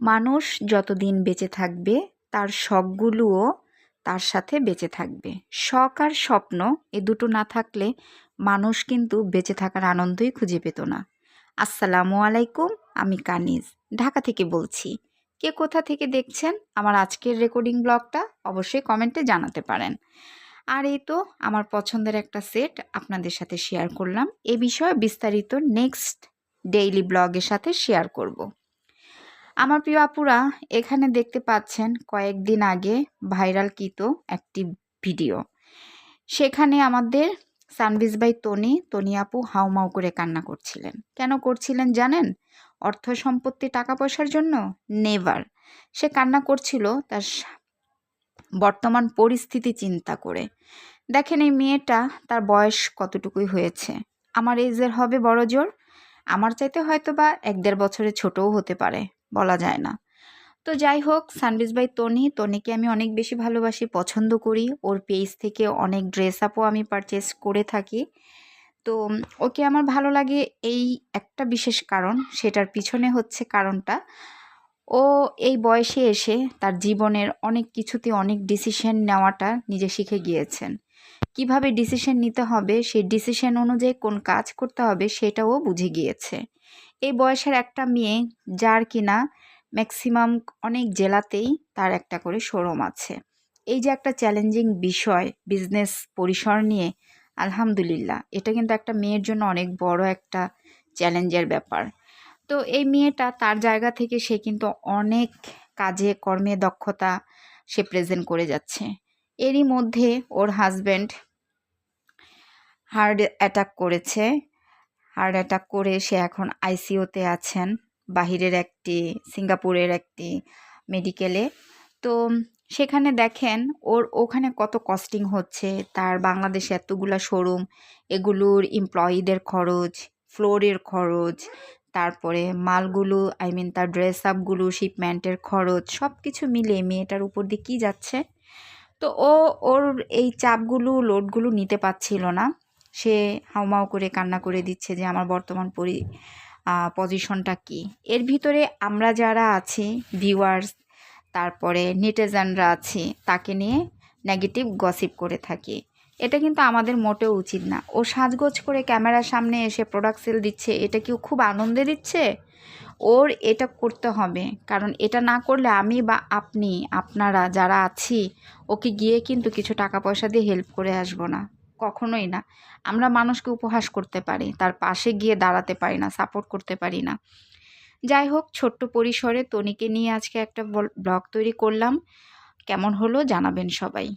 মানুষ যতদিন বেঁচে থাকবে, তার শখগুলোও তার সাথে বেঁচে থাকবে। শখ আর স্বপ্ন, এ দুটো না থাকলে মানুষ কিন্তু বেঁচে থাকার আনন্দই খুঁজে পেত না। আসসালামু আলাইকুম, আমি কানিজ, ঢাকা থেকে বলছি। কে কোথা থেকে দেখছেন আমার আজকের রেকর্ডিং ব্লগটা, অবশ্যই কমেন্টে জানাতে পারেন। আর এই তো আমার পছন্দের একটা সেট আপনাদের সাথে শেয়ার করলাম। এ বিষয়ে বিস্তারিত নেক্সট ডেইলি ব্লগের সাথে শেয়ার করব। আমার প্রিয় আপুরা, এখানে দেখতে পাচ্ছেন কয়েকদিন আগে ভাইরালকৃত একটি ভিডিও। সেখানে আমাদের সানবিজ বাই তনি তনি আপু হাউমাউ করে কান্না করছিলেন। কেন করছিলেন জানেন? অর্থ সম্পত্তি, টাকা পয়সার জন্য? নেভার সে কান্না করছিল তার বর্তমান পরিস্থিতি চিন্তা করে। দেখেন এই মেয়েটা তার বয়স কতটুকুই হয়েছে? আমার এজের হবে বড় জোর? আমার চাইতে হয়তো বা এক দেড় বছরে ছোটও হতে পারে। বলা যায় না। তো যাই হোক সানবিজ বাই তনি তনিকে আমি অনেক বেশি ভালোবাসি, পছন্দ করি। ওর পেজ থেকে অনেক ড্রেস আপও আমি পারচেস করে থাকি। তো ওকে আমার ভালো লাগে এই একটা বিশেষ কারণ, সেটার পিছনে হচ্ছে কারণটা। ও এই বয়সে এসে তার জীবনের অনেক কিছুতে অনেক ডিসিশন নেওয়াটা নিজে শিখে গিয়েছেন। কীভাবে ডিসিশন নিতে হবে, সেই ডিসিশন অনুযায়ী কোন কাজ করতে হবে, সেটাও বুঝে গিয়েছে। এই বয়সের একটা মেয়ে, যার কিনা ম্যাক্সিমাম অনেক জেলাতেই তার একটা করে শোরুম আছে। এই যে একটা চ্যালেঞ্জিং বিষয় বিজনেস পরিসর নিয়ে, আলহামদুলিল্লাহ, এটা কিন্তু একটা মেয়ের জন্য অনেক বড় একটা চ্যালেঞ্জের ব্যাপার। তো এই মেয়েটা তার জায়গা থেকে সে কিন্তু অনেক কাজে, কর্মে দক্ষতা সে প্রেজেন্ট করে যাচ্ছে। এরই মধ্যে ওর হাজব্যান্ড হার্ট অ্যাটাক করেছে। হার্ট অ্যাটাক করে সে এখন আইসিওতে আছেন, বাহিরের একটি, সিঙ্গাপুরের একটি মেডিকেলে তো সেখানে দেখেন ওর ওখানে কত কস্টিং হচ্ছে, তার বাংলাদেশে এতগুলা শোরুম এগুলোর এমপ্লয়িদের খরচ ফ্লোরের খরচ, তারপরে মালগুলো আই মিন তার ড্রেস আপগুলো শিপমেন্টের খরচ সব কিছু মিলে মেয়েটার উপর দিয়ে কী যাচ্ছে? তো ও ওর এই চাপগুলো লোডগুলো নিতে পারছিল না। সে হাউমাউ করে কান্না করে দিচ্ছে যে, আমার বর্তমান পরি পজিশনটা কি? এর ভিতরে আমরা যারা আছি ভিউয়ার্স তারপরে নেটেজানরা আছি, তাকে নিয়ে নেগেটিভ গসিপ করে থাকি। এটা কিন্তু আমাদের মোটেও উচিত না। ও সাজগোজ করে ক্যামেরার সামনে এসে প্রোডাক্ট সেল দিচ্ছে, এটা কি খুব আনন্দে দিচ্ছে? ওর এটা করতে হবে। কারণ এটা না করলে আমি বা আপনি, আপনারা যারা আছি ওকে গিয়ে কিন্তু কিছু টাকা পয়সা দিয়ে হেল্প করে আসব না। কখনোই না। আমরা মানুষকে উপহাস করতে পারি, তার পাশে গিয়ে দাঁড়াতে পারি না সাপোর্ট করতে পারি না। যাই হোক, ছোট্ট পরিসরে তনিকে নিয়ে আজকে একটা ব্লগ তৈরি করলাম। কেমন হলো জানাবেন সবাই।